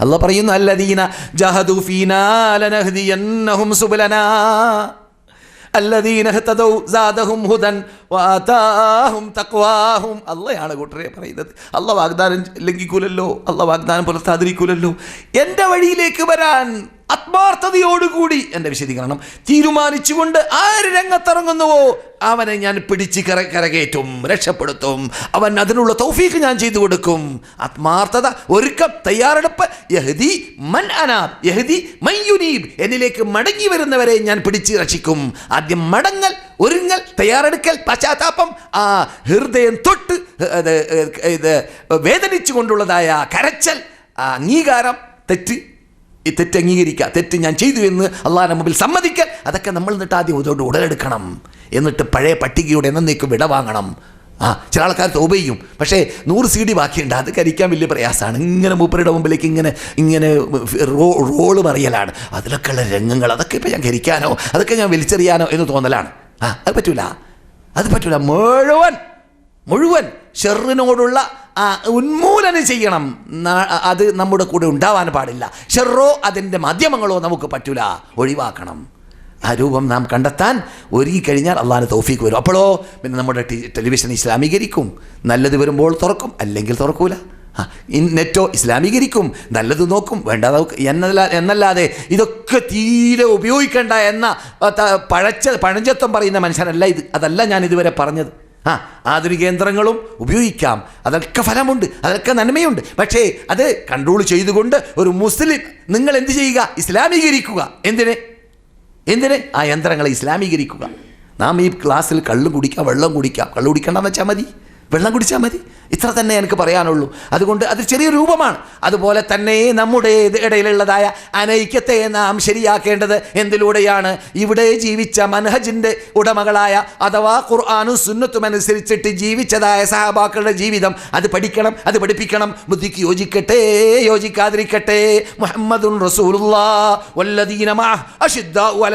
അല്ല പറയുന്നു അല്ലദീന ജഹദു ഫീനാ ലനഹ്ദിയന്നഹും സുബലനാ. അള്ളയാണ് കൂട്ടരെ പറയുന്നത്. അല്ല വാഗ്ദാനം ലംഘിക്കൂലല്ലോ അല്ല വാഗ്ദാനം പുലർത്താതിരിക്കൂലല്ലോ എന്റെ വഴിയിലേക്ക് വരാൻ ആത്മാർത്ഥതയോടുകൂടി എന്റെ വിശദീകരണം. തീരുമാനിച്ചുകൊണ്ട് ആര് രംഗത്തിറങ്ങുന്നുവോ അവനെ ഞാൻ പിടിച്ച് കര കരകയറ്റും രക്ഷപ്പെടുത്തും. അവൻ അതിനുള്ള തൗഫീക്ക് ഞാൻ ചെയ്തു കൊടുക്കും. ആത്മാർത്ഥത ഒരുക്കം തയ്യാറെടുപ്പ്. യഹദി മൻ അനാബ് യഹദി മയ്യുനീബ് എന്നിലേക്ക് മടങ്ങി വരുന്നവരെ ഞാൻ പിടിച്ച് രക്ഷിക്കും. ആദ്യം മടങ്ങൽ ഒരുങ്ങൽ തയ്യാറെടുക്കൽ പശ്ചാത്താപം ആ ഹൃദയം തൊട്ട് ഇത് വേദനിച്ചു കൊണ്ടുള്ളതായ കരച്ചൽ അംഗീകാരം തെറ്റ് ഈ തെറ്റ് അംഗീകരിക്കുക. തെറ്റ് ഞാൻ ചെയ്തു എന്ന് അള്ളാഹിന്റെ മുമ്പിൽ സമ്മതിക്കുക അതൊക്കെ നമ്മൾ എന്നിട്ട് ആദ്യം ഇതോട് ഉടലെടുക്കണം. എന്നിട്ട് പഴയ പട്ടികയുടെ എന്നേക്കും വിട വാങ്ങണം. ആ ചില ആൾക്കാർ തോപ ചെയ്യും. പക്ഷേ നൂറ് സി ഡി ബാക്കിയുണ്ട്. അത് കരിക്കാൻ വലിയ പ്രയാസമാണ്. ഇങ്ങനെ മൂപ്പരുടെ മുമ്പിലേക്ക് ഇങ്ങനെ ഇങ്ങനെ റോ റോൾ മറിയലാണ്. അതിലൊക്കെയുള്ള രംഗങ്ങൾ അതൊക്കെ ഇപ്പം ഞാൻ കരിക്കാനോ അതൊക്കെ ഞാൻ വലിച്ചെറിയാനോ എന്ന് തോന്നലാണ്. ആ അത് പറ്റൂല. അത് പറ്റൂല. മുഴുവൻ മുഴുവൻ ഷെറിനോടുള്ള ഉന്മൂലനം ചെയ്യണം. അത് നമ്മുടെ കൂടെ ഉണ്ടാവാൻ പാടില്ല. ഷെറോ അതിന്റെ മാധ്യമങ്ങളോ നമുക്ക് പറ്റൂല. ഒഴിവാക്കണം. ആ രൂപം നാം കണ്ടെത്താൻ ഒരുങ്ങി കഴിഞ്ഞാൽ അള്ളാഹിന് തോഫീക്ക് വരും. അപ്പോഴോ പിന്നെ നമ്മുടെ ടെലിവിഷൻ ഇസ്ലാമീകരിക്കും. നല്ലത് വരുമ്പോൾ തുറക്കും അല്ലെങ്കിൽ തുറക്കൂല. നെറ്റോ ഇസ്ലാമീകരിക്കും. നല്ലത് നോക്കും വേണ്ട എന്നല്ല എന്നല്ലാതെ ഇതൊക്കെ തീരെ ഉപയോഗിക്കേണ്ട എന്ന പഴച്ച പഴഞ്ചത്വം പറയുന്ന മനുഷ്യനല്ല ഇത്. അതല്ല ഞാൻ ഇതുവരെ പറഞ്ഞത്. ആ ആധുനിക യന്ത്രങ്ങളും ഉപയോഗിക്കാം. അതൊക്കെ ഫലമുണ്ട് അതൊക്കെ നന്മയുണ്ട്. പക്ഷേ അത് കൺട്രോൾ ചെയ്തുകൊണ്ട് ഒരു മുസ്ലിം നിങ്ങൾ എന്ത് ചെയ്യുക? ഇസ്ലാമീകരിക്കുക. എന്തിനെ? എന്തിനെ? ആ യന്ത്രങ്ങളെ ഇസ്ലാമീകരിക്കുക. നാം ഈ ക്ലാസ്സിൽ കള്ളും കുടിക്കാം വെള്ളം കുടിക്കാം. കള്ളു കുടിക്കണ്ടെന്ന് വെച്ചാൽ മതി. വെള്ളം കുടിച്ചാൽ മതി. ഇത്ര തന്നെ എനിക്ക് പറയാനുള്ളൂ. അതുകൊണ്ട് അത് ചെറിയ രൂപമാണ്. അതുപോലെ തന്നെ നമ്മുടെ ഇടയിലുള്ളതായ അനൈക്യത്തെ നാം ശരിയാക്കേണ്ടത് എന്തിലൂടെയാണ്? ഇവിടെ ജീവിച്ച മനഹജിന്റെ ഉടമകളായ അഥവാ ഖുർആാനും സുന്നത്തും അനുസരിച്ചിട്ട് ജീവിച്ചതായ സഹബാക്കളുടെ ജീവിതം. അത് പഠിക്കണം അത് പഠിപ്പിക്കണം. ബുദ്ധിക്ക് യോജിക്കട്ടെ യോജിക്കാതിരിക്കട്ടെ. മുഹമ്മദുൻ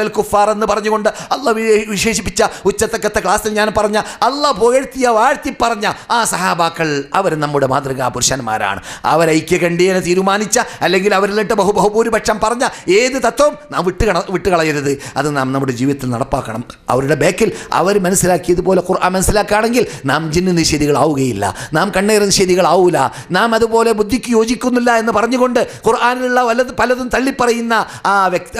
കുഫാർ എന്ന് പറഞ്ഞുകൊണ്ട് അല്ല വിശേഷിപ്പിച്ച ഉച്ചത്തക്കത്തെ ക്ലാസ്സിൽ ഞാൻ പറഞ്ഞ അല്ല പുകഴ്ത്തിയ വാഴ്ത്തി പറഞ്ഞ ആ സഹാബാക്കൾ അവർ നമ്മുടെ മാതൃകാ പുരുഷന്മാരാണ്. അവർ തീരുമാനിച്ച അല്ലെങ്കിൽ അവരിലിട്ട് ബഹു ബഹുഭൂരിപക്ഷം പറഞ്ഞ ഏത് തത്വം നാം വിട്ടുകള വിട്ടുകളയരുത്. അത് നാം നമ്മുടെ ജീവിതത്തിൽ നടപ്പാക്കണം. അവരുടെ ബാക്കിൽ അവർ മനസ്സിലാക്കിയതുപോലെ ഖുർആൻ മനസ്സിലാക്കുകയാണെങ്കിൽ നാം ജിന്ന് നിഷേധികളാവുകയില്ല. നാം കണ്ണേർ നിഷേധികളാവൂല. നാം അതുപോലെ ബുദ്ധിക്ക് യോജിക്കുന്നില്ല എന്ന് പറഞ്ഞുകൊണ്ട് ഖുർആാനിലുള്ള വല്ലത് പലതും തള്ളിപ്പറയുന്ന ആ വ്യക്തി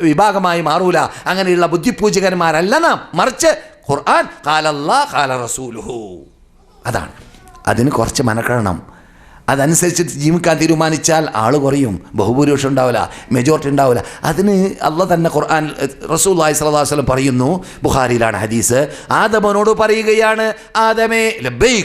വിഭാഗമായി മാറൂല. അങ്ങനെയുള്ള ബുദ്ധിപൂജകന്മാരല്ല നാം. മറിച്ച് ഖുർആൻ കാലല്ലാ കാല റസൂലുഹു അതാണ്. അതിന് കുറച്ച് മനക്കണം അതനുസരിച്ച് ജീവിക്കാൻ തീരുമാനിച്ചാൽ ആൾ കുറയും. ബഹുഭൂരിപക്ഷം ഉണ്ടാവില്ല മെജോറിറ്റി ഉണ്ടാവില്ല. അതിന് അള്ള തന്നെ ഖുർആൻ റസൂൽ അലൈഹി വസല്ലം പറയുന്നു. ബുഹാരിയിലാണ് ഹദീസ്. ആദമനോട് പറയുകയാണ് ആദമേ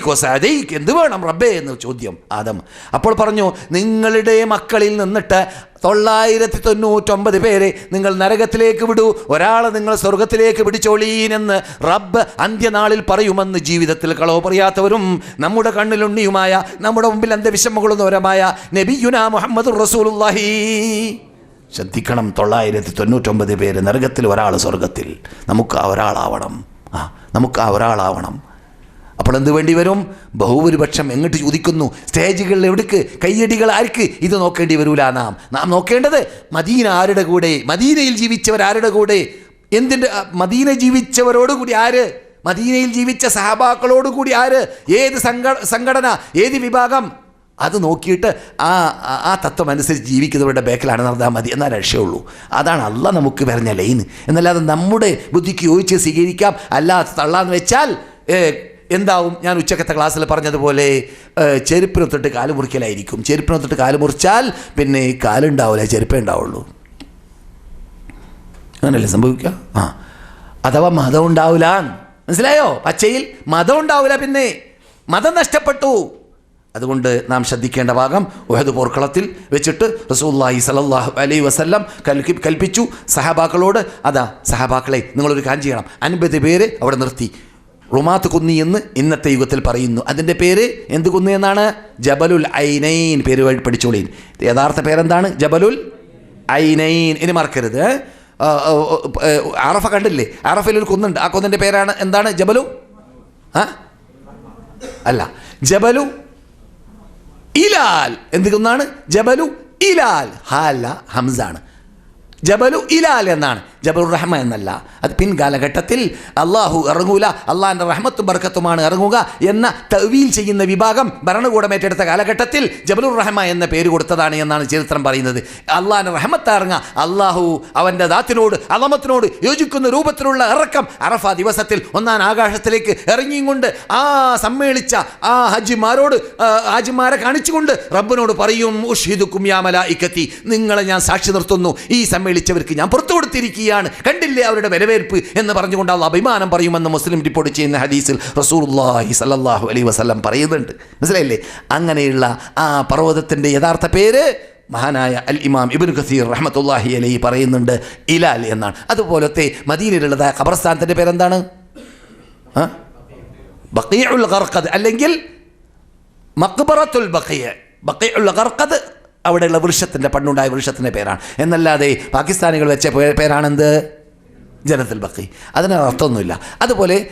വസഅദൈക് എന്ത് വേണം റബ്ബേ? എന്ന് ചോദ്യം. ആദം അപ്പോൾ പറഞ്ഞു നിങ്ങളുടെ മക്കളിൽ നിന്നിട്ട് തൊള്ളായിരത്തി തൊണ്ണൂറ്റൊമ്പത് പേരെ നിങ്ങൾ നരകത്തിലേക്ക് വിടൂ. ഒരാളെ നിങ്ങൾ സ്വർഗത്തിലേക്ക് പിടിച്ചോളീനെന്ന് റബ്ബ് അന്ത്യനാളിൽ പറയുമെന്ന് ജീവിതത്തിൽ കളവ് പറയാത്തവരും നമ്മുടെ കണ്ണിലുണ്ണിയുമായ നമ്മുടെ മുമ്പിൽ നബി നബിയുന മുഹമ്മദ് റസൂലുള്ളാഹി. ശ്രദ്ധിക്കണം തൊള്ളായിരത്തി തൊണ്ണൂറ്റൊമ്പത് പേര് നരകത്തിൽ ഒരാൾ സ്വർഗത്തിൽ. നമുക്ക് ആ ഒരാളാവണം. ആ നമുക്ക് ആ ഒരാളാവണം. അപ്പോൾ എന്ത് വേണ്ടി വരും? ബഹുഭൂരിപക്ഷം എങ്ങോട്ട് ചോദിക്കുന്നു? സ്റ്റേജുകളിൽ എവിടേക്ക്? കയ്യടികൾ ആർക്ക്? ഇത് നോക്കേണ്ടി വരൂല നാം. നാം നോക്കേണ്ടത് മദീന ആരുടെ കൂടെ? മദീനയിൽ ജീവിച്ചവർ ആരുടെ കൂടെ? എന്തിന്റെ മദീന ജീവിച്ചവരോടുകൂടി ആര്? മദീനയിൽ ജീവിച്ച സഹബാക്കളോടുകൂടി ആര്? ഏത് സംഘ സംഘടന? ഏത് വിഭാഗം? അത് നോക്കിയിട്ട് ആ ആ- തത്വം അനുസരിച്ച് ജീവിക്കുന്നവരുടെ ബാക്കിലാണ് നടന്നാൽ മതി എന്നാൽ രക്ഷയുള്ളൂ. അതാണ് അല്ല നമുക്ക് പറഞ്ഞ ലൈൻ. എന്നല്ലാതെ നമ്മുടെ ബുദ്ധിക്ക് യോജിച്ച് സ്വീകരിക്കാം. അല്ലാതെ തള്ളാന്ന് വെച്ചാൽ എന്താവും? ഞാൻ ഉച്ചക്കത്തെ ക്ലാസ്സിൽ പറഞ്ഞതുപോലെ ചെരുപ്പിനൊത്തിട്ട് കാൽ മുറിക്കലായിരിക്കും. ചെരുപ്പിനൊത്തിട്ട് കാൽ മുറിച്ചാൽ പിന്നെ കാലുണ്ടാവില്ല ചെരുപ്പേ ഉണ്ടാവുള്ളൂ. അങ്ങനല്ലേ സംഭവിക്കുക? ആ. അഥവാ മതം ഉണ്ടാവില്ല. മനസ്സിലായോ? പച്ചയിൽ മതം ഉണ്ടാവില്ല പിന്നെ. മതം നഷ്ടപ്പെട്ടു. അതുകൊണ്ട് നാം ശ്രദ്ധിക്കേണ്ട ഭാഗം ഉഹദ് പോർക്കളത്തിൽ വെച്ചിട്ട് റസൂല്ലാഹി സലല്ലാഹു അലൈ വസല്ലം കൽക്കി കൽപ്പിച്ചു സഹബാക്കളോട് അതാ സഹബാക്കളെ നിങ്ങളൊരു കാര്യം ചെയ്യണം. അൻപത് പേര് അവിടെ നിർത്തി. റുമാത്ത് കുന്നി എന്ന് ഇന്നത്തെ യുഗത്തിൽ പറയുന്നു. അതിന്റെ പേര് എന്ത് കുന്നി എന്നാണ്? ജബലുൽ ഐനൈൻ പേര് പഠിച്ചോളീൻ യഥാർത്ഥ പേരെന്താണ്? ജബലുൽ ഐനൈൻ. ഇനി മറക്കരുത്. അറഫ കണ്ടില്ലേ? അറഫയിൽ ഒരു കുന്നുണ്ട്. ആ കുന്നിന്റെ പേരാണ് എന്താണ്? ജബലു? ആ? അല്ല. ജബലു ഇലാൽ. എന്ത് കുന്നാണ്? ജബലു ഇലാൽ. ഹാല ഹംസാണ്. ജബലു ഇലാൽ എന്നാണ്. ജബലുർ റഹ്മ എന്നല്ല. അത് പിൻകാലഘട്ടത്തിൽ അള്ളാഹു ഇറങ്ങൂല അള്ളാഹിന്റെ റഹ്മത്തും ബർക്കത്തുമാണ് ഇറങ്ങുക എന്ന തവീൽ ചെയ്യുന്ന വിഭാഗം ഭരണകൂടം ഏറ്റെടുത്ത കാലഘട്ടത്തിൽ ജബലുർ റഹ്മ എന്ന പേര് കൊടുത്തതാണ് എന്നാണ് ചരിത്രം പറയുന്നത്. അള്ളാഹിന്റെ റഹ്മത്ത് ഇറങ്ങുക അള്ളാഹു അവന്റെ ദാത്തിനോട് അളമത്തിനോട് യോജിക്കുന്ന രൂപത്തിലുള്ള ഇറക്കം അറഫ ദിവസത്തിൽ ഒന്നാം ആകാശത്തിലേക്ക് ഇറങ്ങിയും കൊണ്ട് ആ സമ്മേളിച്ച ആ ഹജിമാരോട് ഹാജിമാരെ കാണിച്ചുകൊണ്ട് റബ്ബിനോട് പറയും ഉഷിദുക്കും യാമല ഇക്കത്തി നിങ്ങളെ ഞാൻ സാക്ഷി നിർത്തുന്നു. ഈ സമ്മേളിച്ചവർക്ക് ഞാൻ പുറത്തു കൊടുത്തിരിക്കുകയാണ് കണ്ടില്ലേ അവരുടെ വരവേൽപ്പ് എന്ന് പറഞ്ഞുകൊണ്ട് അള്ള അഭിമാനം പറയുമെന്ന് മുസ്ലിം റിപ്പോർട്ട് ചെയ്യുന്ന ഹദീസിൽ റസൂർല്ലാഹി സല്ലല്ലാഹു അലൈഹി വസല്ലം പറയുന്നുണ്ട്. മനസ്സിലായില്ലേ? അങ്ങനെയുള്ള ആ പർവതത്തിന്റെ യഥാർത്ഥ പേര് മഹാനായ അൽ ഇമാം ഇബിൻ ഖസീർ റഹമത്തുല്ലാഹി അലൈ പറയുന്നുണ്ട്. ഇലാൽ എന്നാണ്. അതുപോലത്തെ മദീനയിലുള്ളതായ ഖബർസ്ഥാനത്തിന്റെ പേരെന്താണ്? ബക്കീഉൽ ഖർഖദ്. അല്ലെങ്കിൽ മക്ബറത്തുൽ ബഖിയ ബഖീഉൽ ഖർഖദ്. അവിടെയുള്ള വൃക്ഷത്തിന്റെ പണ്ടുണ്ടായ വൃക്ഷത്തിന്റെ പേരാണ്. എന്നല്ലാതെ പാകിസ്ഥാനികൾ വെച്ച പേരാണെന്ത്? ജനത്തിൽ ബക്കി. അതിന് അർത്ഥമൊന്നുമില്ല. അതുപോലെ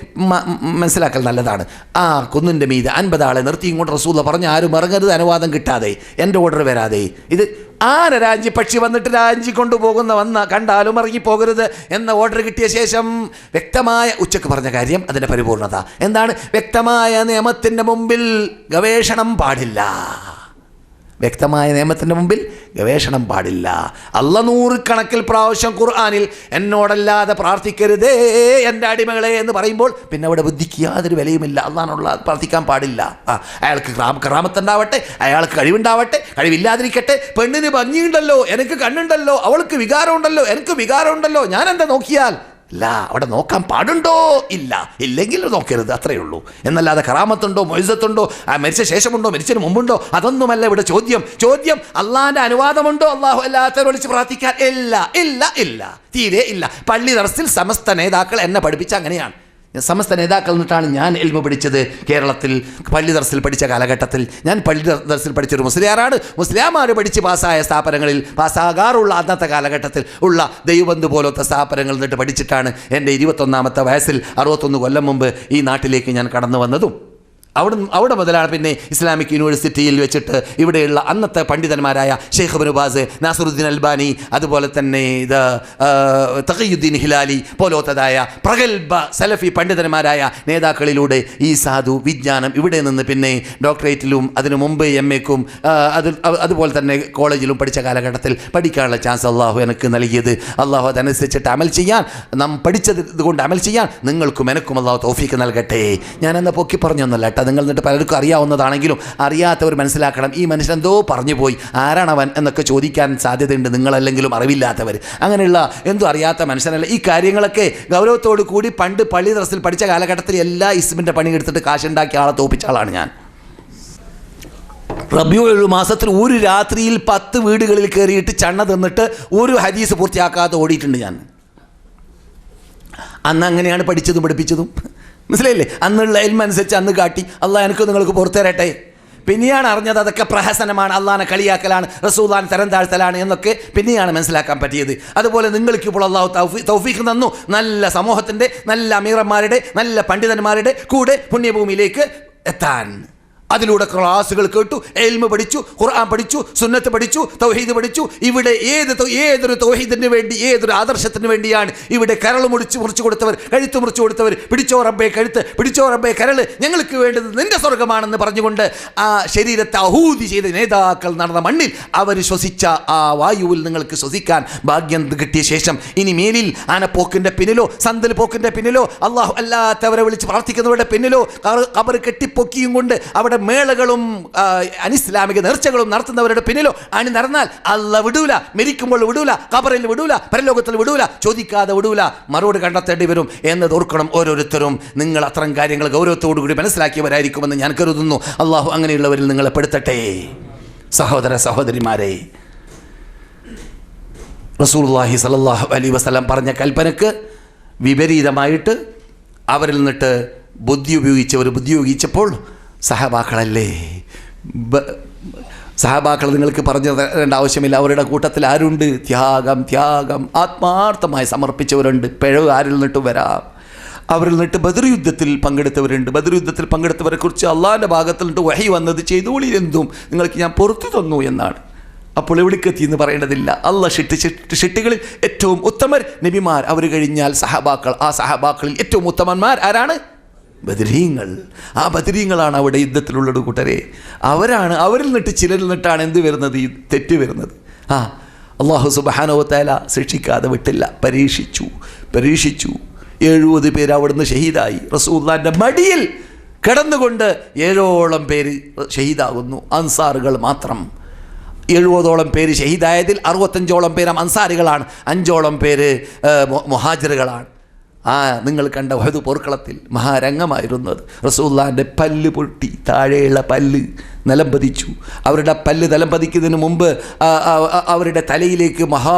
മനസ്സിലാക്കൽ നല്ലതാണ്. ആ കുന്നിന്റെ മീത് അൻപതാളെ നിർത്തി ഇങ്ങോട്ട് റസൂല പറഞ്ഞ് ആരും ഇറങ്ങരുത് അനുവാദം കിട്ടാതെ. എന്റെ ഓർഡർ വരാതെ. ഇത് ആന രാജ്യ പക്ഷി വന്നിട്ട് രാജി കൊണ്ടുപോകുന്ന വന്ന കണ്ടാലും ഇറങ്ങിപ്പോകരുത് എന്ന ഓർഡർ കിട്ടിയ ശേഷം വ്യക്തമായ ഉച്ചയ്ക്ക് പറഞ്ഞ കാര്യം അതിന്റെ പരിപൂർണത. എന്താണ്? വ്യക്തമായ നിയമത്തിന്റെ മുമ്പിൽ ഗവേഷണം പാടില്ല. വ്യക്തമായ നിയമത്തിന്റെ മുമ്പിൽ ഗവേഷണം പാടില്ല. അല്ല നൂറുകണക്കിൽ പ്രാവശ്യം ഖുർആാനിൽ എന്നോടല്ലാതെ പ്രാർത്ഥിക്കരുതേ എന്റെ അടിമകളെ എന്ന് പറയുമ്പോൾ പിന്നെ അവിടെ ബുദ്ധിക്ക് യാതൊരു വിലയുമില്ല. അള്ളഹാനുള്ള പ്രാർത്ഥിക്കാൻ പാടില്ല. ആ അയാൾക്ക് ക്രാമ ക്രാമത്തുണ്ടാവട്ടെ അയാൾക്ക് കഴിവുണ്ടാവട്ടെ കഴിവില്ലാതിരിക്കട്ടെ പെണ്ണിന് ഭംഗിയുണ്ടല്ലോ എനിക്ക് കണ്ണുണ്ടല്ലോ അവൾക്ക് വികാരമുണ്ടല്ലോ എനിക്ക് വികാരമുണ്ടല്ലോ ഞാൻ എന്താ നോക്കിയാൽ? ഇല്ല അവിടെ നോക്കാൻ പാടുണ്ടോ? ഇല്ല. ഇല്ലെങ്കിൽ നോക്കരുത് അത്രയേ ഉള്ളൂ. എന്നല്ലാതെ കറാമത്തുണ്ടോ മൊയ്സത്തുണ്ടോ ആ മരിച്ച ശേഷമുണ്ടോ മരിച്ചതിന് മുമ്പുണ്ടോ അതൊന്നുമല്ല ഇവിടെ ചോദ്യം. ചോദ്യം അള്ളാഹിന്റെ അനുവാദമുണ്ടോ? അള്ളാഹു അല്ലാത്തവരെ വിളിച്ച് പ്രാർത്ഥിക്കാൻ ഇല്ല. ഇല്ല ഇല്ല. തീരെ ഇല്ല. പള്ളി ദർസിൽ സമസ്ത നേതാക്കൾ എന്നെ പഠിപ്പിച്ച അങ്ങനെയാണ്. സമസ്ത നേതാക്കൾ നിന്നിട്ടാണ് ഞാൻ എൽമ പഠിച്ചത് കേരളത്തിൽ പള്ളി ദർസിൽ പഠിച്ച കാലഘട്ടത്തിൽ. ഞാൻ പള്ളി ദർ- ദർസിൽ പഠിച്ചൊരു മുസ്ലിയാറാണ്. മുസ്ലിയാമാർ പഠിച്ച് പാസ്സായ സ്ഥാപനങ്ങളിൽ പാസ്സാകാറുള്ള അന്നത്തെ കാലഘട്ടത്തിൽ ഉള്ള ദൈവബന്ധു പോലത്തെ സ്ഥാപനങ്ങളിൽ നിന്നിട്ട് പഠിച്ചിട്ടാണ് എന്റെ ഇരുപത്തൊന്നാമത്തെ വയസ്സിൽ അറുപത്തൊന്ന് കൊല്ലം മുമ്പ് ഈ നാട്ടിലേക്ക് ഞാൻ കടന്നു വന്നതും. അവിടെ അവിടെ മുതലാണ് പിന്നെ ഇസ്ലാമിക് യൂണിവേഴ്സിറ്റിയിൽ വെച്ചിട്ട് ഇവിടെയുള്ള അന്നത്തെ പണ്ഡിതന്മാരായ Sheikh Bin Baz Nasiruddin Albani അതുപോലെ തന്നെ ഇത് തഖയുദ്ദീൻ ഹിലാലി പോലോത്തതായ പ്രഗത്ഭ സലഫി പണ്ഡിതന്മാരായ നേതാക്കളിലൂടെ ഈ സാധു വിജ്ഞാനം ഇവിടെ നിന്ന് പിന്നെ ഡോക്ടറേറ്റിലും അതിനു മുമ്പ് എം എക്കും അത് അതുപോലെ തന്നെ കോളേജിലും പഠിച്ച കാലഘട്ടത്തിൽ പഠിക്കാനുള്ള ചാൻസ് അള്ളാഹു എനിക്ക് നൽകിയത്. അള്ളാഹു അതനുസരിച്ചിട്ട് അമൽ ചെയ്യാൻ നാം പഠിച്ചത് ഇതുകൊണ്ട് അമൽ ചെയ്യാൻ നിങ്ങൾക്കും എനക്കും അള്ളാഹു തോഫീക്ക് നൽകട്ടെ. ഞാനെന്നാൽ പൊക്കി പറഞ്ഞൊന്നല്ല കേട്ടോ. നിങ്ങൾ എന്നിട്ട് പലർക്കും അറിയാവുന്നതാണെങ്കിലും അറിയാത്തവർ മനസ്സിലാക്കണം. ഈ മനുഷ്യൻ എന്തോ പറഞ്ഞു പോയി ആരാണവൻ എന്നൊക്കെ ചോദിക്കാൻ സാധ്യതയുണ്ട്. നിങ്ങളല്ലെങ്കിലും അറിവില്ലാത്തവർ. അങ്ങനെയുള്ള എന്തോ അറിയാത്ത മനുഷ്യനല്ല. ഈ കാര്യങ്ങളൊക്കെ ഗൗരവത്തോടു കൂടി പണ്ട് പള്ളി ദർസിൽ പഠിച്ച കാലഘട്ടത്തിൽ എല്ലാ ഇസ്മിന്റെ പണി എടുത്തിട്ട് കാശുണ്ടാക്കിയ ആളെ തോപ്പിച്ച ആളാണ് ഞാൻ. റബിയുൽ മാസത്തിൽ ഒരു രാത്രിയിൽ പത്ത് വീടുകളിൽ കയറിയിട്ട് ചണ്ണ തിന്നിട്ട് ഒരു ഹദീസ് പൂർത്തിയാക്കാതെ ഓടിയിട്ടുണ്ട് ഞാൻ. അന്ന് അങ്ങനെയാണ് പഠിച്ചതും പഠിപ്പിച്ചതും. മനസ്സിലായില്ലേ? അന്നുള്ള എൽമ അനുസരിച്ച് അന്ന് കാട്ടി. അള്ളാഹ് എനിക്ക് നിങ്ങൾക്ക് പുറത്തു തരട്ടെ. പിന്നെയാണ് അറിഞ്ഞത് അതൊക്കെ പ്രഹസനമാണ്. അള്ളാനെ കളിയാക്കലാണ്. റസൂലാൻ തരം താഴ്ത്തലാണ് എന്നൊക്കെ പിന്നെയാണ് മനസ്സിലാക്കാൻ പറ്റിയത്. അതുപോലെ നിങ്ങൾക്ക് ഇപ്പോൾ അള്ളാഹു തൗഫീ തൗഫീഖ് തന്നു. നല്ല സമൂഹത്തിന്റെ നല്ല അമീറന്മാരുടെ നല്ല പണ്ഡിതന്മാരുടെ കൂടെ പുണ്യഭൂമിയിലേക്ക് എത്താൻ. അതിലൂടെ ക്ലാസ്സുകൾ കേട്ടു എൽമ പഠിച്ചു ഖുർആൻ പഠിച്ചു സുന്നത്ത് പഠിച്ചു തൗഹീദ് പഠിച്ചു. ഇവിടെ ഏത് ഏതൊരു തൗഹീദിന് വേണ്ടി ഏതൊരു ആദർശത്തിന് വേണ്ടിയാണ് ഇവിടെ കരൾ മുടിച്ച് മുറിച്ചു കൊടുത്തവർ കഴുത്ത് മുറിച്ചു കൊടുത്തവർ പിടിച്ചോ റബ്ബേ കഴുത്ത് പിടിച്ചോ റബ്ബേ കരൾ ഞങ്ങൾക്ക് വേണ്ടത് നിന്റെ സ്വർഗമാണെന്ന് പറഞ്ഞുകൊണ്ട് ആ ശരീരത്തെ അഹൂതി ചെയ്ത നേതാക്കൾ നടന്ന മണ്ണിൽ അവർ ശ്വസിച്ച ആ വായുവിൽ നിങ്ങൾക്ക് ശ്വസിക്കാൻ ഭാഗ്യം കിട്ടിയ ശേഷം ഇനി മേലിൽ ആനപ്പോക്കിന്റെ പിന്നിലോ സന്തൽ പോക്കിന്റെ പിന്നിലോ അള്ളാഹു അല്ലാത്തവരെ വിളിച്ച് പ്രാർത്ഥിക്കുന്നവരുടെ പിന്നിലോ അവർ കെട്ടിപ്പൊക്കിയും കൊണ്ട് അവിടെ മേളകളും ആ, അനിസ്ലാമിക നേർച്ചകളും നടത്തുന്നവരുടെ പിന്നിലോ അണി നടന്നാൽ അല്ല വിടൂല മരിക്കുമ്പോൾ വിടൂല കബറിൽ വിടൂല പരലോകത്തിൽ വിടൂല ചോദിക്കാതെ വിടൂല മറുപടി കണ്ടെത്തേണ്ടി വരും എന്ന് ഓർക്കണം ഓരോരുത്തരും. നിങ്ങൾ അത്തരം കാര്യങ്ങൾ ഗൗരവത്തോടു കൂടി മനസ്സിലാക്കിയവരായിരിക്കുമെന്ന് ഞാൻ കരുതുന്നു. അള്ളാഹു അങ്ങനെയുള്ളവരിൽ നിങ്ങളെ പെടുത്തട്ടെ. സഹോദര സഹോദരിമാരെ റസൂലുള്ളാഹി സലാഹു അലൈഹി വസല്ലം പറഞ്ഞ കൽപ്പനക്ക് വിപരീതമായിട്ട് അവരിൽ നിന്നിട്ട് ബുദ്ധി ഉപയോഗിച്ചവർ ബുദ്ധി ഉപയോഗിച്ചപ്പോൾ സഹബാക്കളല്ലേ സഹബാക്കൾ നിങ്ങൾക്ക് പറഞ്ഞു തരേണ്ട ആവശ്യമില്ല. അവരുടെ കൂട്ടത്തിൽ ആരുണ്ട്? ത്യാഗം ത്യാഗം. ആത്മാർത്ഥമായി സമർപ്പിച്ചവരുണ്ട്. പിഴവ് ആരിൽ നിന്നിട്ട് വരാം. അവരിൽ നിന്നിട്ട് ബദർ യുദ്ധത്തിൽ പങ്കെടുത്തവരുണ്ട്. ബദർ യുദ്ധത്തിൽ പങ്കെടുത്തവരെ കുറിച്ച് അള്ളാഹിന്റെ ഭാഗത്തിൽ നിന്നിട്ട് വഹി വന്നത് ചെയ്തോളി എന്തും നിങ്ങൾക്ക് ഞാൻ പുറത്തു തന്നു എന്നാണ്. അപ്പോൾ എവിടേക്കെത്തി എന്ന് പറയേണ്ടതില്ല. അല്ല ഷിട്ട് ഷിട്ട് ഷിട്ടുകളിൽ ഏറ്റവും ഉത്തമർ നബിമാർ. അവർ കഴിഞ്ഞാൽ സഹബാക്കൾ ആ സഹബാക്കളിൽ ഏറ്റവും ഉത്തമന്മാർ ആരാണ്? ബദരീങ്ങൾ. ആ ബദരീങ്ങളാണ് അവിടെ യുദ്ധത്തിലുള്ളത് കൂട്ടരെ. അവരാണ് അവരിൽ നിന്നിട്ട് ചിലരിൽ നിന്നിട്ടാണ് എന്ത് വരുന്നത്? ഈ തെറ്റ് വരുന്നത്. ആ അള്ളാഹു സുബാനോത്തല ശിക്ഷിക്കാതെ വിട്ടില്ല. പരീക്ഷിച്ചു പരീക്ഷിച്ചു. എഴുപത് പേര് അവിടുന്ന് ഷഹീദായി. റസൂല്ലാന്റെ മടിയിൽ കിടന്നുകൊണ്ട് ഏഴോളം പേര് ഷഹീദാകുന്നു. അൻസാറുകൾ മാത്രം. എഴുപതോളം പേര് ഷഹീദായതിൽ അറുപത്തഞ്ചോളം പേര് അൻസാരികളാണ്. അഞ്ചോളം പേര് മുഹാജിറുകളാണ്. ആ നിങ്ങൾ കണ്ട വഹദ് പോർക്കളത്തിൽ മഹാരംഗമായിരുന്നത്. റസൂല്ലാന്റെ പല്ല് പൊട്ടി താഴെയുള്ള പല്ല്. നിലം പതിച്ചു അവരുടെ പല്ല് നിലം പതിക്കുന്നതിന് മുമ്പ് അവരുടെ തലയിലേക്ക് മഹാ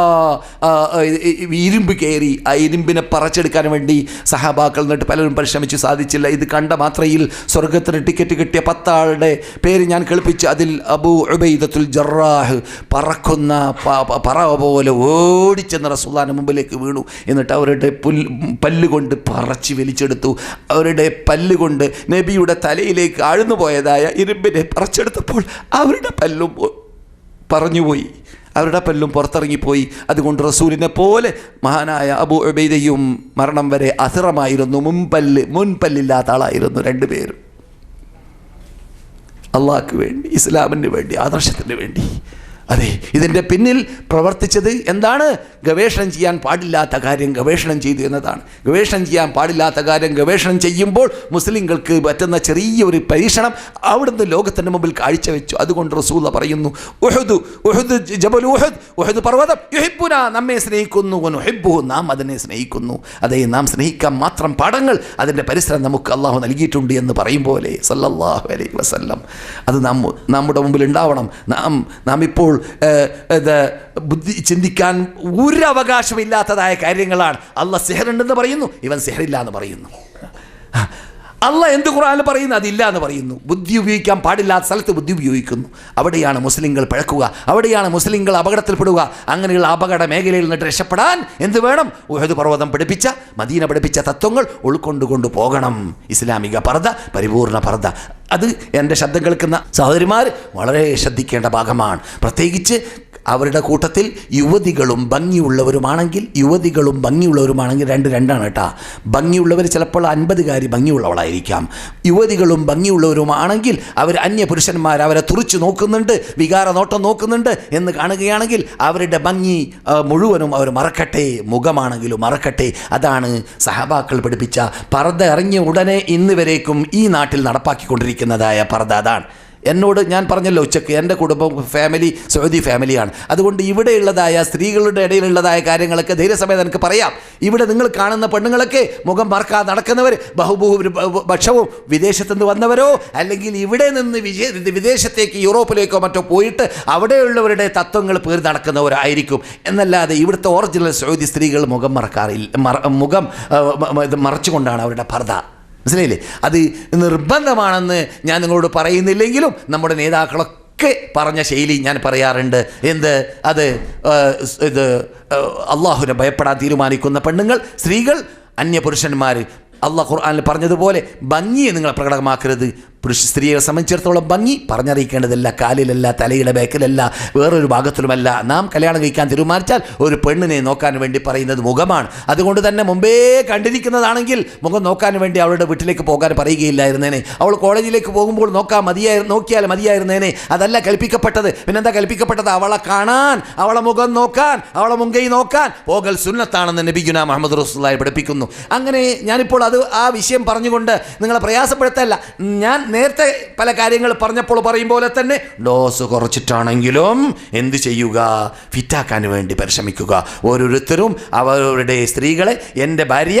ഇരുമ്പ് കയറി ആ ഇരുമ്പിനെ പറച്ചെടുക്കാൻ വേണ്ടി സഹാബാക്കൾ എന്നിട്ട് പലരും പരിശ്രമിച്ച്. സാധിച്ചില്ല. ഇത് കണ്ട മാത്രയിൽ സ്വർഗത്തിന് ടിക്കറ്റ് കിട്ടിയ പത്താളുടെ പേര് ഞാൻ കേൾപ്പിച്ച്. അതിൽ അബു ഉബൈദത്തുൽ ജറാഹ് പറക്കുന്ന പറവ പോലെ ഓടിച്ചെന്ന് റസുദാന മുമ്പിലേക്ക് വീണു. എന്നിട്ട് അവരുടെ പുൽ പല്ലുകൊണ്ട് പറച്ച് വലിച്ചെടുത്തു. അവരുടെ പല്ലുകൊണ്ട് നബിയുടെ തലയിലേക്ക് ആഴ്ന്നു പോയതായ ഇരുമ്പിനെ പറിച്ചെടുത്തപ്പോൾ അവരുടെ പല്ലും പറഞ്ഞുപോയി. അവരുടെ പല്ലും പുറത്തിറങ്ങിപ്പോയി. അതുകൊണ്ട് റസൂലിനെ പോലെ മഹാനായ അബു ഉബൈദയും മരണം വരെ അസിറമായിരുന്നു മുൻപല്ല് മുൻപല്ലില്ലാത്ത ആളായിരുന്നു രണ്ടുപേരും. അള്ളാഹ്ക്ക് വേണ്ടി ഇസ്ലാമിന് വേണ്ടി ആദർശത്തിന് വേണ്ടി. അതെ ഇതിന്റെ പിന്നിൽ പ്രവർത്തിച്ചത് എന്താണ്? ഗവേഷണം ചെയ്യാൻ പാടില്ലാത്ത കാര്യം ഗവേഷണം ചെയ്തു എന്നതാണ്. ഗവേഷണം ചെയ്യാൻ പാടില്ലാത്ത കാര്യം ഗവേഷണം ചെയ്യുമ്പോൾ മുസ്ലിങ്ങൾക്ക് പറ്റുന്ന ചെറിയൊരു പരീക്ഷണം അവിടുന്ന് ലോകത്തിന്റെ മുമ്പിൽ കാഴ്ചവെച്ചു. അതുകൊണ്ട് റസൂല പറയുന്നു ഉഹദു ഉഹദ് ജബൽ ഉഹദ് ഉഹദ് പർവതം. യുഹിബ്ബുന നമ്മെ സ്നേഹിക്കുന്നു. നുഹിബ്ബു നാം അതിനെ സ്നേഹിക്കുന്നു. അതെ നാം സ്നേഹിക്കാൻ മാത്രം പാഠങ്ങൾ അതിന്റെ പരിസരം നമുക്ക് അള്ളാഹു നൽകിയിട്ടുണ്ട് എന്ന് പറയും പോലെ. സല്ലല്ലാഹു അലൈഹി വസല്ലം. അത് നാം നമ്മുടെ മുമ്പിൽ ഉണ്ടാവണം. നാം നാം ഇപ്പോൾ ഇത് ബുദ്ധി ചിന്തിക്കാൻ ഒരു അവകാശമില്ലാത്തതായ കാര്യങ്ങളാണ്. അല്ല സിഹറുണ്ടെന്ന് പറയുന്നു ഇവൻ സിഹറില്ല എന്ന് പറയുന്നു. അല്ല എന്ത് ഖുറാനിൽ പറയുന്നു? അതില്ല എന്ന് പറയുന്നു. ബുദ്ധി ഉപയോഗിക്കാൻ പാടില്ലാത്ത സ്ഥലത്ത് ബുദ്ധി ഉപയോഗിക്കുന്നു. അവിടെയാണ് മുസ്ലിങ്ങൾ പിഴക്കുക അവിടെയാണ് മുസ്ലിങ്ങൾ അപകടത്തിൽപ്പെടുക. അങ്ങനെയുള്ള അപകട മേഖലയിൽ നിന്ന് രക്ഷപ്പെടാൻ എന്ത് വേണം? ഉഹദ് പർവതം പഠിപ്പിച്ച മദീന പഠിപ്പിച്ച തത്വങ്ങൾ ഉൾക്കൊണ്ടുകൊണ്ട് പോകണം. ഇസ്ലാമിക പർദ്ദ പരിപൂർണ പർദ്ദ. അത് എന്റെ ശബ്ദം കേൾക്കുന്ന സഹോദരിമാർ വളരെ ശ്രദ്ധിക്കേണ്ട ഭാഗമാണ്. പ്രത്യേകിച്ച് അവരുടെ കൂട്ടത്തിൽ യുവതികളും ഭംഗിയുള്ളവരുമാണെങ്കിൽ യുവതികളും ഭംഗിയുള്ളവരുമാണെങ്കിൽ രണ്ട് രണ്ടാണ് കേട്ടോ. ഭംഗിയുള്ളവർ ചിലപ്പോൾ അൻപതുകാരി ഭംഗിയുള്ളവളായിരിക്കാം. യുവതികളും ഭംഗിയുള്ളവരുമാണെങ്കിൽ അവർ അന്യ പുരുഷന്മാർ അവരെ തുറിച്ചു നോക്കുന്നുണ്ട് വികാര നോട്ടം നോക്കുന്നുണ്ട് എന്ന് കാണുകയാണെങ്കിൽ അവരുടെ ഭംഗി മുഴുവനും അവർ മറക്കട്ടെ മുഖമാണെങ്കിലും മറക്കട്ടെ. അതാണ് സഹബാക്കൾ പഠിപ്പിച്ച പർദ്ദ ഇറങ്ങിയ ഉടനെ ഇന്ന് വരേക്കും ഈ നാട്ടിൽ നടപ്പാക്കിക്കൊണ്ടിരിക്കുന്നതായ പർദ്ദ. അതാണ്. എന്നോട് ഞാൻ പറഞ്ഞല്ലോ ഉച്ചയ്ക്ക് എന്റെ കുടുംബം ഫാമിലി സൗദി ഫാമിലിയാണ് അതുകൊണ്ട് ഇവിടെയുള്ളതായ സ്ത്രീകളുടെ ഇടയിലുള്ളതായ കാര്യങ്ങളൊക്കെ ധൈര്യസമയത്ത് എനിക്ക് പറയാം. ഇവിടെ നിങ്ങൾ കാണുന്ന പെണ്ണുങ്ങളൊക്കെ മുഖം മറക്കാതെ നടക്കുന്നവർ ബഹുബഹു ഭക്ഷവും വിദേശത്തു നിന്ന് വന്നവരോ അല്ലെങ്കിൽ ഇവിടെ നിന്ന് വിജയ വിദേശത്തേക്ക് യൂറോപ്പിലേക്കോ മറ്റോ പോയിട്ട് അവിടെയുള്ളവരുടെ തത്വങ്ങൾ പേർ നടക്കുന്നവരായിരിക്കും. എന്നല്ലാതെ ഇവിടുത്തെ ഒറിജിനൽ സൗദി സ്ത്രീകൾ മുഖം മറക്കാറില്ല മുഖം മറച്ചുകൊണ്ടാണ് അവരുടെ പർദ്ദ. മനസ്സിലായില്ലേ? അത് നിർബന്ധമാണെന്ന് ഞാൻ നിങ്ങളോട് പറയുന്നില്ലെങ്കിലും നമ്മുടെ നേതാക്കളൊക്കെ പറഞ്ഞ ശൈലി ഞാൻ പറയാറുണ്ട്. എന്ത്? അത് ഇത് അള്ളാഹുനെ ഭയപ്പെടാൻ തീരുമാനിക്കുന്ന പെണ്ണുങ്ങൾ സ്ത്രീകൾ അന്യപുരുഷന്മാർ അള്ളാഹ് ഖുർആാനിൽ പറഞ്ഞതുപോലെ ഭംഗിയെ നിങ്ങൾ പ്രകടമാക്കരുത്. പുരുഷ സ്ത്രീയെ സംബന്ധിച്ചിടത്തോളം ഭംഗി. പറഞ്ഞറിയിക്കേണ്ടതല്ല കാലിലല്ല തലയുടെ ബാക്കിലല്ല വേറൊരു ഭാഗത്തിലുമല്ല. നാം കല്യാണം കഴിക്കാൻ തീരുമാനിച്ചാൽ ഒരു പെണ്ണിനെ നോക്കാൻ വേണ്ടി പറയുന്നത് മുഖമാണ്. അതുകൊണ്ട് തന്നെ മുമ്പേ കണ്ടിരിക്കുന്നതാണെങ്കിൽ മുഖം നോക്കാൻ വേണ്ടി അവളുടെ വീട്ടിലേക്ക് പോകാൻ പറയുകയില്ലായിരുന്നേനെ. അവൾ കോളേജിലേക്ക് പോകുമ്പോൾ നോക്കാൻ മതിയായി നോക്കിയാൽ മതിയായിരുന്നേനെ. അതല്ല കൽപ്പിക്കപ്പെട്ടത്. പിന്നെന്താ കൽപ്പിക്കപ്പെട്ടത്? അവളെ കാണാൻ അവളെ മുഖം നോക്കാൻ അവളെ മുങ്കൈ നോക്കാൻ പോകൽ സുന്നത്താണെന്ന് നബിഗുന മുഹമ്മദ് റസൂല്ലായി പഠിപ്പിക്കുന്നു. അങ്ങനെ ഞാനിപ്പോൾ അത് ആ വിഷയം പറഞ്ഞുകൊണ്ട് നിങ്ങളെ പ്രയാസപ്പെടുത്തല്ല. ഞാൻ നേരത്തെ പല കാര്യങ്ങൾ പറഞ്ഞപ്പോൾ പറയും പോലെ തന്നെ ഡോസ് കുറച്ചിട്ടാണെങ്കിലും എന്ത് ചെയ്യുക? ഫിറ്റാക്കാൻ വേണ്ടി പരിശ്രമിക്കുക. ഓരോരുത്തരും അവരുടെ സ്ത്രീകളെ എന്റെ ഭാര്യ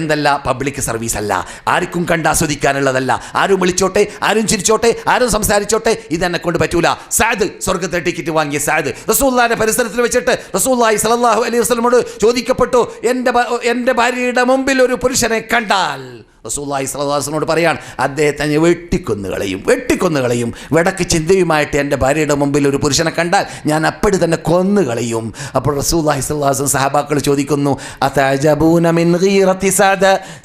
എന്തല്ല പബ്ലിക് സർവീസ് അല്ല. ആർക്കും കണ്ട് ആസ്വദിക്കാനുള്ളതല്ല. ആരും വിളിച്ചോട്ടെ ആരും ചിരിച്ചോട്ടെ ആരും സംസാരിച്ചോട്ടെ. ഇതെന്നെ കൊണ്ട് പറ്റൂല. സാദ് സ്വർഗത്തെ ടിക്കറ്റ് വാങ്ങിയ സാദ്. റസൂല്ലാന്റെ പരിസരത്തിൽ വെച്ചിട്ട് റസൂല്ലായി സലല്ലാഹു അലൈഹി വസ്ലമോട് ചോദിക്കപ്പെട്ടു എന്റെ എന്റെ ഭാര്യയുടെ മുമ്പിൽ ഒരു പുരുഷനെ കണ്ടാൽ റസൂല്ലായി സ്വലാസിനോട് പറയാണ് അദ്ദേഹത്തെ ഞാൻ വെട്ടിക്കൊന്നു കളയും വിടക്ക് ചിന്തയുമായിട്ട് എന്റെ ഭാര്യയുടെ മുമ്പിൽ ഒരു പുരുഷനെ കണ്ടാൽ ഞാൻ അപ്പടി തന്നെ കൊന്നു കളയും അപ്പോൾ റസൂല്ലാഹി സ്വലാസും സഹാബാക്കൾ ചോദിക്കുന്നു?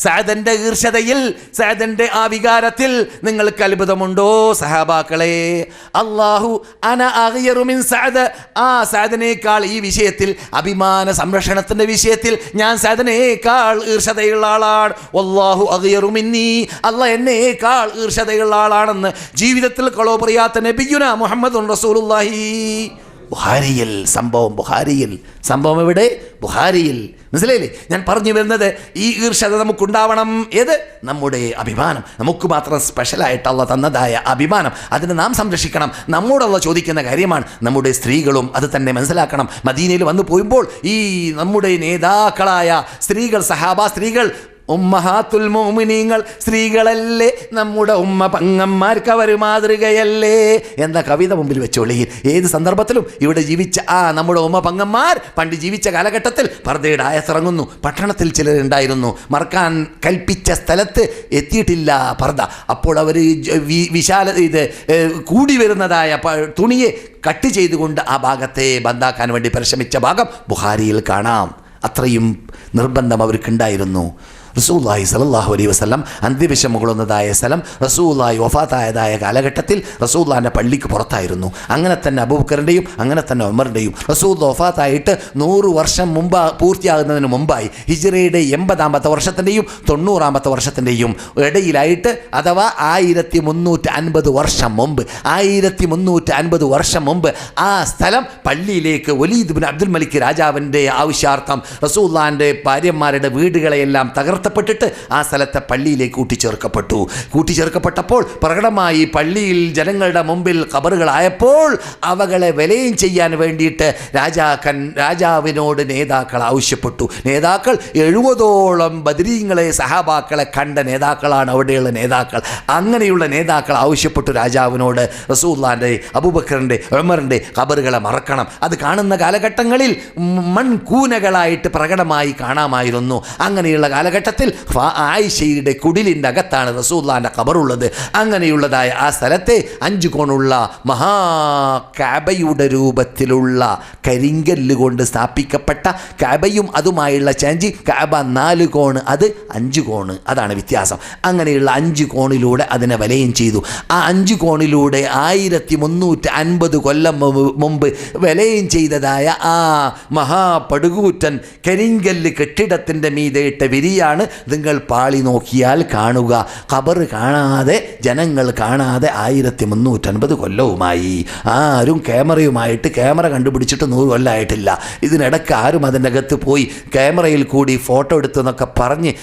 സഅദന്റെ ഈർഷതയിൽ സാദന്റെ ആ വികാരത്തിൽ നിങ്ങൾക്ക് അത്ഭുതമുണ്ടോ സഹാബാക്കളെ? അള്ളാഹു അന അറിയറുമിൻ സാദ്? ആ സാദനേക്കാൾ ഈ വിഷയത്തിൽ അഭിമാന സംരക്ഷണത്തിന്റെ വിഷയത്തിൽ ഞാൻ സാദനേക്കാൾ ഈർഷതയുള്ള ആളാണ്. അള്ളാഹു അഗിയറു മിന്നി അല്ല എന്നേക്കാൾ ഈർഷതയുള്ള ആളാണെന്ന് ജീവിതത്തിൽ കളോ പറയാത്ത നബിയുന മുഹമ്മദ് ബുഹാരിയിൽ സംഭവം ബുഹാരിയിൽ സംഭവം എവിടെ? ബുഹാരിയിൽ മനസ്സിലായില്ലേ? ഞാൻ പറഞ്ഞു വരുന്നത് ഈ ഈർഷത നമുക്കുണ്ടാവണം. ഏത്? നമ്മുടെ അഭിമാനം. നമുക്ക് മാത്രം സ്പെഷ്യലായിട്ടുള്ള തന്നതായ അഭിമാനം. അതിനെ നാം സംരക്ഷിക്കണം. നമ്മോടുള്ള ചോദിക്കുന്ന കാര്യമാണ് നമ്മുടെ സ്ത്രീകളും അത് തന്നെ മനസ്സിലാക്കണം. മദീനയിൽ വന്നു പോയുമ്പോൾ ഈ നമ്മുടെ നേതാക്കളായ സ്ത്രീകൾ സഹാബ സ്ത്രീകൾ ഉമ്മഹാത്തുൽ മോമിനീങ്ങൾ സ്ത്രീകളല്ലേ നമ്മുടെ ഉമ്മ പങ്ങന്മാർക്ക് അവർ മാതൃകയല്ലേ എന്ന കവിത മുമ്പിൽ വെച്ചോളി. ഏത് സന്ദർഭത്തിലും ഇവിടെ ജീവിച്ച ആ നമ്മുടെ ഉമ്മ പങ്ങന്മാർ പണ്ട് ജീവിച്ച കാലഘട്ടത്തിൽ പർദ്ദയുടെ ആയത്തിറങ്ങുന്നു പട്ടണത്തിൽ ചിലരുണ്ടായിരുന്നു മറക്കാൻ കൽപ്പിച്ച സ്ഥലത്ത് എത്തിയിട്ടില്ല പർദ്ദ. അപ്പോൾ അവർ വിശാല ഇത് കൂടി വരുന്നതായ തുണിയെ കട്ട് ചെയ്തുകൊണ്ട് ആ ഭാഗത്തെ ബന്ധാക്കാൻ വേണ്ടി പരിശ്രമിച്ച ഭാഗം ബുഹാരിയിൽ കാണാം. അത്രയും നിർബന്ധം അവർക്കുണ്ടായിരുന്നു. റസൂല്ലായി സലല്ലാഹു അലൈ വസ്ലം അന്ത്യവിഷം മുകളുന്നതായ സ്ഥലം റസൂല്ലായി വഫാത്തായതായ കാലഘട്ടത്തിൽ റസൂല്ലാന്റെ പള്ളിക്ക് പുറത്തായിരുന്നു. അങ്ങനെ തന്നെ അബൂബക്കറിന്റെയും അങ്ങനെ തന്നെ ഉമറിന്റെയും റസൂൽ വഫാത്തായിട്ട് നൂറ് വർഷം മുമ്പ് പൂർത്തിയാകുന്നതിന് മുമ്പായി ഹിജ്റയുടെ എൺപതാമത്തെ വർഷത്തിന്റെയും തൊണ്ണൂറാമത്തെ വർഷത്തിന്റെയും ഇടയിലായിട്ട് അഥവാ ആയിരത്തി മുന്നൂറ്റി അൻപത് വർഷം മുമ്പ് ആയിരത്തി മുന്നൂറ്റി അൻപത് വർഷം മുമ്പ് ആ സ്ഥലം പള്ളിയിലേക്ക് വലീദ് ബിൻ അബ്ദുൽ മലിക് രാജാവിന്റെ ആവശ്യാർത്ഥം റസൂല്ലാന്റെ ഭാര്യന്മാരുടെ വീടുകളെയെല്ലാം തകർത്തപ്പെട്ടിട്ട് ആ സ്ഥലത്തെ പള്ളിയിലേക്ക് കൂട്ടിച്ചേർക്കപ്പെട്ടു കൂട്ടിച്ചേർക്കപ്പെട്ടപ്പോൾ പ്രകടമായി പള്ളിയിൽ ജനങ്ങളുടെ മുമ്പിൽ കബറുകളായപ്പോൾ അവകളെ വിലയും ചെയ്യാൻ വേണ്ടിയിട്ട് രാജാക്കൻ രാജാവിനോട് നേതാക്കൾ ആവശ്യപ്പെട്ടു. നേതാക്കൾ എഴുപതോളം ബദരീങ്ങളെ സഹാബാക്കളെ കണ്ട നേതാക്കളാണ് അവിടെയുള്ള നേതാക്കൾ. അങ്ങനെയുള്ള നേതാക്കൾ ആവശ്യപ്പെട്ടു രാജാവിനോട്. റസൂല്ലാന്റെ അബൂബക്കറിന്റെ ഉമറിന്റെ കബറുകളെ മറക്കണം. അത് കാണുന്ന കാലഘട്ടങ്ങളിൽ മൺകൂനകളായിട്ട് പ്രകടമായി കാണാമായിരുന്നു. അങ്ങനെയുള്ള കാലഘട്ടത്തിൽ ഫ- ആയിഷയുടെ കുടിലിന്റെ അകത്താണ് റസൂല്ലാന്റെ ഖബറുള്ളത്. അങ്ങനെയുള്ളതായ ആ സ്ഥലത്തെ അഞ്ചു കോണുള്ള മഹാ കാബയുടെ രൂപത്തിലുള്ള കരിങ്കല്ല് കൊണ്ട് സ്ഥാപിക്കപ്പെട്ട കാബയും അതുമായുള്ള ചാഞ്ചി കാബ നാല് കോണ് അത് അഞ്ച് കോണ്. അതാണ് വ്യത്യാസം. അങ്ങനെയുള്ള അഞ്ച് കോണിലൂടെ അതിനെ വലയും ചെയ്തു. ആ അഞ്ച് കോണിലൂടെ ആയിരത്തി മുന്നൂറ്റി അൻപത് കൊല്ലം മുമ്പ് വലയും ചെയ്തതായ ആ മഹാപടുകൂറ്റൻ കരിങ്കല്ല് കെട്ടിടത്തിന്റെ മീതെയിട്ട വിരിയാണ് നിങ്ങൾ പാളി നോക്കിയാൽ കാണുക. ഖബർ കാണാതെ ജനങ്ങൾ കാണാതെ ആയിരത്തി മുന്നൂറ്റൻപത് കൊല്ലവുമായി. ആരും ക്യാമറയുമായിട്ട് ക്യാമറ കണ്ടുപിടിച്ചിട്ട് നൂറ് കൊല്ലമായിട്ടില്ല ഇതിനിടയ്ക്ക് ആരും അതിന്റെ അകത്ത് പോയി ക്യാമറയിൽ കൂടി ഫോട്ടോ എടുത്തു എന്നൊക്കെ പറഞ്ഞ്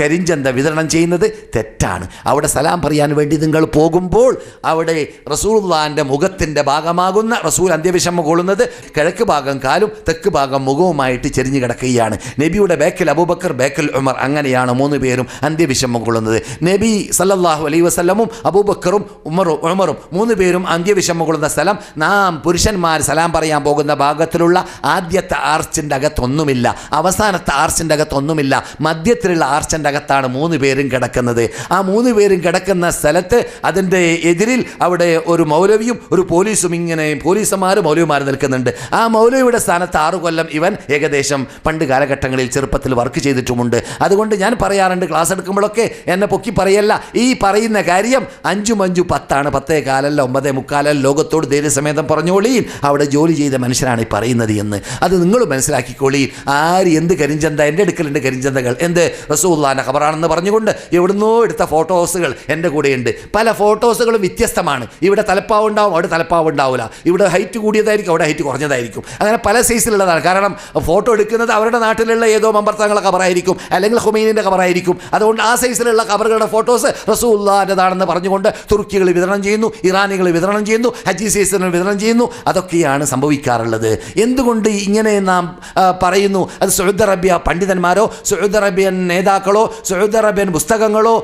കരിഞ്ചന്ത വിതരണം ചെയ്യുന്നത് തെറ്റാണ്. അവിടെ സലാം പറയാൻ വേണ്ടി നിങ്ങൾ പോകുമ്പോൾ അവിടെ റസൂൽദാന്റെ മുഖത്തിന്റെ ഭാഗമാകുന്ന റസൂൽ അന്ത്യവിഷമ കൊള്ളുന്നത് കിഴക്ക് ഭാഗം കാലും തെക്ക് ഭാഗം മുഖവുമായിട്ട് ചെരിഞ്ഞു കിടക്കുകയാണ്. നബിയുടെ ബേക്കൽ അബൂബക്കർ ബേക്കൽ ഉമർ. അങ്ങനെയാണ് മൂന്ന് പേരും അന്ത്യവിഷമം കൊള്ളുന്നത് നബി സല്ലാഹു അലൈ വസ്ലമും അബൂബക്കറും ഉമറും ഉമറും മൂന്ന് പേരും അന്ത്യവിഷമം കൊള്ളുന്ന സ്ഥലം നാം പുരുഷന്മാർ സലാം പറയാൻ പോകുന്ന ഭാഗത്തിലുള്ള ആദ്യത്തെ ആർച്ചിന്റെ അകത്തൊന്നുമില്ല. അവസാനത്തെ ആർച്ചിന്റെ അകത്തൊന്നുമില്ല. മധ്യത്തിലുള്ള ആർച്ചിന്റെ അകത്താണ് മൂന്ന് പേരും കിടക്കുന്നത്. ആ മൂന്ന് പേരും കിടക്കുന്ന സ്ഥലത്ത് അതിന്റെ എതിരിൽ അവിടെ ഒരു മൗലവിയും ഒരു പോലീസും ഇങ്ങനെ പോലീസുമാർ മൗലവിമാർ നിൽക്കുന്നുണ്ട്. ആ മൗലവിയുടെ സ്ഥാനത്ത് ആറു കൊല്ലം ഇവൻ ഏകദേശം പണ്ട് കാലഘട്ടങ്ങളിൽ ചെറുപ്പത്തിൽ വർക്ക് ചെയ്തിട്ടുമുണ്ട്. അതുകൊണ്ട് ഞാൻ പറയാറുണ്ട് ക്ലാസ് എടുക്കുമ്പോഴൊക്കെ എന്നെ പൊക്കി പറയല്ല. ഈ പറയുന്ന കാര്യം അഞ്ചും അഞ്ചു പത്താണ്. പത്തേ കാലല്ല ഒമ്പതേ മുക്കാലല്ല ലോകത്തോട് ധൈര്യസമേതം പറഞ്ഞോളീൻ. അവിടെ ജോലി ചെയ്ത മനുഷ്യനാണ് ഈ പറയുന്നത് എന്ന്. അത് നിങ്ങൾ മനസ്സിലാക്കിക്കോളീൻ. ആര് എന്ത് കരിഞ്ചന്ത എന്റെ അടുക്കലുണ്ട് കരിഞ്ചന്തകൾ. എന്ത്? റസൂല്ലാന്റെ ഖബറാണെന്ന് പറഞ്ഞുകൊണ്ട് എവിടുന്നോ എടുത്ത ഫോട്ടോസുകൾ എന്റെ കൂടെയുണ്ട്. പല ഫോട്ടോസുകളും വ്യത്യസ്തമാണ്. ഇവിടെ തലപ്പാവ് ഉണ്ടാവും അവിടെ തലപ്പാവ് ഉണ്ടാവില്ല ഇവിടെ ഹൈറ്റ് കൂടിയതായിരിക്കും അവിടെ ഹൈറ്റ് കുറഞ്ഞതായിരിക്കും. അങ്ങനെ പല സൈസിലുള്ളതാണ്. കാരണം ഫോട്ടോ എടുക്കുന്നത് അവരുടെ നാട്ടിലുള്ള ഏതോ മമ്പർത്തങ്ങളുടെ ഖബറായിരിക്കും. അല്ലെങ്കിൽ ഹുമൈനിന്റെ കബറായിരിക്കും അതുകൊണ്ട് ആ സൈസിലുള്ള കബറുകളുടെ ഫോട്ടോസ് റസൂല്ലാന്റെതാണെന്ന് പറഞ്ഞുകൊണ്ട് തുർക്കികൾ വിതരണം ചെയ്യുന്നു ഇറാനികൾ വിതരണം ചെയ്യുന്നു ഹജ്ജി സൈസിന് വിതരണം ചെയ്യുന്നു. അതൊക്കെയാണ് സംഭവിക്കാറുള്ളത്. എന്തുകൊണ്ട് ഇങ്ങനെ നാം പറയുന്നു? അത് സൗദി അറേബ്യ പണ്ഡിതന്മാരോ സൗദി അറേബ്യൻ നേതാക്കളോ സൗദി അറേബ്യൻ പുസ്തകങ്ങളോ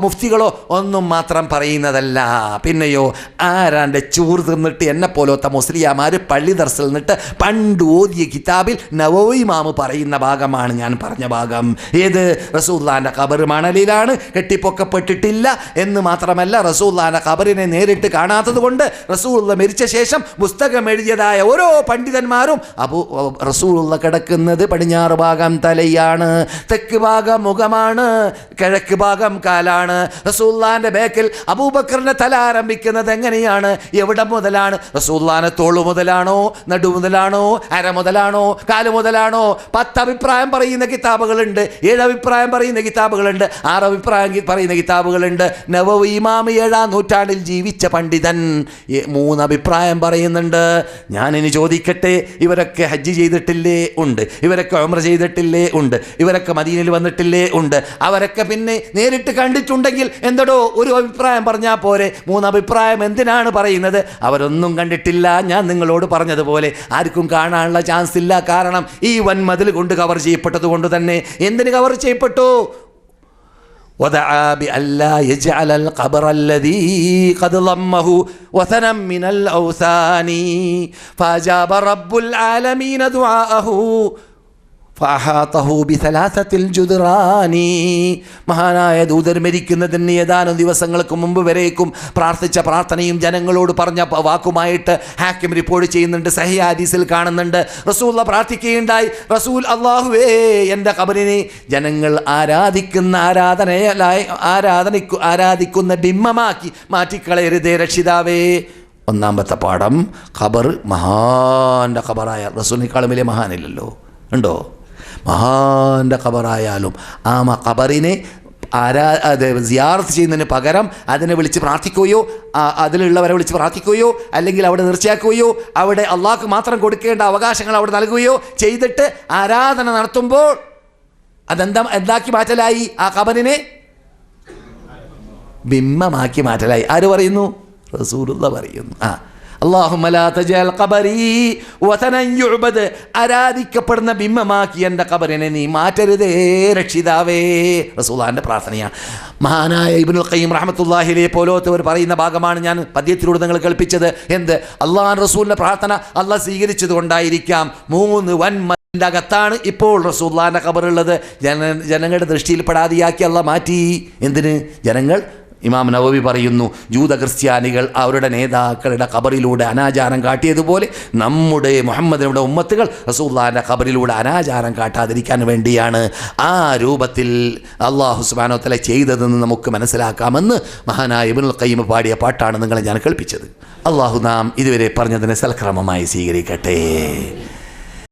മുഫ്തികളോ ഒന്നും മാത്രം പറയുന്നതല്ല. പിന്നെയോ ആരാന്റെ ചൂർ തിന്നിട്ട് എന്നെ പോലത്തെ മുസ്ലിയാമാർ പള്ളി ദർസിൽ നിന്നിട്ട് പണ്ട് ഓതിയ കിതാബിൽ നവോയിമാമ് പറയുന്ന ഭാഗമാണ് ഞാൻ പറഞ്ഞ ഭാഗം. ഏത് റസൂല്ലാന്റെ ഖബർ മണലിലാണ്. കെട്ടിപ്പൊക്കപ്പെട്ടിട്ടില്ല എന്ന് മാത്രമല്ല റസൂല്ലാന്റെ ഖബറിനെ നേരിട്ട് കാണാത്തത് കൊണ്ട് റസൂള്ള മരിച്ച ശേഷം പുസ്തകം എഴുതിയതായ ഓരോ പണ്ഡിതന്മാരും അബു റസൂള്ള കിടക്കുന്നത് പടിഞ്ഞാറ് ഭാഗം തലയാണ് തെക്ക് ഭാഗം മുഖമാണ് കിഴക്ക് ഭാഗം കാലാണ്. റസൂല്ലാന്റെ ബേക്കിൽ അബൂബക്കറിന്റെ തല ആരംഭിക്കുന്നത് എങ്ങനെയാണ്? എവിടെ മുതലാണ്? റസൂല്ലാനെ തോളു മുതലാണോ? നടു മുതലാണോ? അര മുതലാണോ? കാൽ മുതലാണോ? പത്ത് അഭിപ്രായം പറയുന്ന കിതാബുകളുണ്ട്. ഏഴ് അഭിപ്രായം പറയുന്ന കിതാബുകളുണ്ട് ആറ് അഭിപ്രായം പറയുന്ന കിതാബുകളുണ്ട്. നവവി ഇമാമി ഏഴാം നൂറ്റാണ്ടിൽ ജീവിച്ച പണ്ഡിതൻ മൂന്ന് അഭിപ്രായം പറയുന്നുണ്ട്. ഞാനിനി ചോദിക്കട്ടെ ഇവരൊക്കെ ഹജ്ജ് ചെയ്തിട്ടില്ലേ? ഉണ്ട്. ഇവരൊക്കെ ഉംറ ചെയ്തിട്ടില്ലേ? ഉണ്ട്. ഇവരൊക്കെ മദീനയിൽ വന്നിട്ടില്ലേ? ഉണ്ട്. അവരൊക്കെ പിന്നെ നേരിട്ട് കണ്ടിട്ടുണ്ടെങ്കിൽ എന്തടോ ഒരു അഭിപ്രായം പറഞ്ഞാൽ പോരെ. മൂന്ന് അഭിപ്രായം എന്തിനാണ് പറയുന്നത്? അവരൊന്നും കണ്ടിട്ടില്ല. ഞാൻ നിങ്ങളോട് പറഞ്ഞതുപോലെ ആർക്കും കാണാനുള്ള ചാൻസ് ഇല്ല. കാരണം ഈ വൻമതിൽ കൊണ്ട് കവർ ചെയ്യപ്പെട്ടത് കൊണ്ട് തന്നെ എന്തിന് കവർ ചെയ്യപ്പെട്ടു ودعا بألا يجعل القبر الذي قد ضمه وثنا من الأوثان فأجاب رب العالمين دعاءه ഫഅഹാതഹു ബിസലാസത്തിൽ ജുദ്റാനി മഹാനായ ദൂതർ മരിക്കുന്നതിന് ഏതാനും ദിവസങ്ങൾക്ക് മുമ്പ് വരേക്കും പ്രാർത്ഥിച്ച പ്രാർത്ഥനയും ജനങ്ങളോട് പറഞ്ഞ വാക്കുമായിട്ട് ഹാക്കിം റിപ്പോർട്ട് ചെയ്യുന്നുണ്ട് സഹി ഹദീസിൽ കാണുന്നുണ്ട്. റസൂൽ പ്രാർത്ഥിക്കുകയുണ്ടായി. റസൂൽ അള്ളാഹുവേ എന്റെ കബറിനെ ജനങ്ങൾ ആരാധിക്കുന്ന ആരാധനയായി ആരാധനയ്ക്കു ആരാധിക്കുന്ന ബിംബമാക്കി മാറ്റിക്കളയരുതേ രക്ഷിതാവേ. ഒന്നാമത്തെ പാഠം ഖബർ മഹാന്റെ ഖബറായ റസൂലിനേക്കാളും വലിയ മഹാനില്ലല്ലോ. ഉണ്ടോ? മഹാന്റെ ഖബറായാലും ആ ഖബറിനെ ആരാ അത് സിയാർത്ത് ചെയ്യുന്നതിന് പകരം അതിനെ വിളിച്ച് പ്രാർത്ഥിക്കുകയോ അതിലുള്ളവരെ വിളിച്ച് പ്രാർത്ഥിക്കുകയോ അല്ലെങ്കിൽ അവിടെ നിർച്ചയാക്കുകയോ അവിടെ അള്ളാഹ്ക്ക് മാത്രം കൊടുക്കേണ്ട അവകാശങ്ങൾ അവിടെ നൽകുകയോ ചെയ്തിട്ട് ആരാധന നടത്തുമ്പോൾ അതെന്താ എന്താക്കി മാറ്റലായി ആ ഖബറിനെ? ബിംബമാക്കി മാറ്റലായി. ആര് പറയുന്നു? റസൂലുള്ള പറയുന്നു. ആ ആരാധിക്കപ്പെടുന്ന ബിംബമാക്കി എന്റെ ഖബറിനെ നീ മാറ്റരുതേ രക്ഷിതാവേ. റസൂലാന്റെ പ്രാർത്ഥനയാണ് മഹാനായ ഇബ്നുൽ ഖയ്യിം റഹ്മത്തുള്ളാഹിലെ പോലോത്തവർ പറയുന്ന ഭാഗമാണ് ഞാൻ പദ്യത്തിലൂടെ നിങ്ങൾ കേൾപ്പിച്ചത്. എന്ത്? അള്ളാഹ് റസൂലിന്റെ പ്രാർത്ഥന അള്ളാഹ് സ്വീകരിച്ചത് കൊണ്ടായിരിക്കാം. മൂന്ന് വൻ ന്റെ അകത്താണ് ഇപ്പോൾ റസൂല്ലാന്റെ ഖബറുള്ളത്. ജന ജനങ്ങളുടെ ദൃഷ്ടിയിൽ പെടാതെയാക്കി അല്ല മാറ്റി. എന്തിന്? ജനങ്ങൾ ഇമാം നവവി പറയുന്നു ജൂത ക്രിസ്ത്യാനികൾ അവരുടെ നേതാക്കളുടെ ഖബറിലൂടെ അനാചാരം കാട്ടിയതുപോലെ നമ്മുടെ മുഹമ്മദിനുടെ ഉമ്മത്തുകൾ റസൂള്ളാന്റെ ഖബറിലൂടെ അനാചാരം കാട്ടാതിരിക്കാൻ വേണ്ടിയാണ് ആ രൂപത്തിൽ അള്ളാഹു സുബാനോത്തല ചെയ്തതെന്ന് നമുക്ക് മനസ്സിലാക്കാമെന്ന് മഹാനായ ഇബ്നുൽ ഖയ്യിം പാടിയ പാട്ടാണ് നിങ്ങളെ ഞാൻ കേൾപ്പിച്ചത്. അള്ളാഹു നാം ഇതുവരെ പറഞ്ഞതിനെ സൽക്രമമായി സ്വീകരിക്കട്ടെ.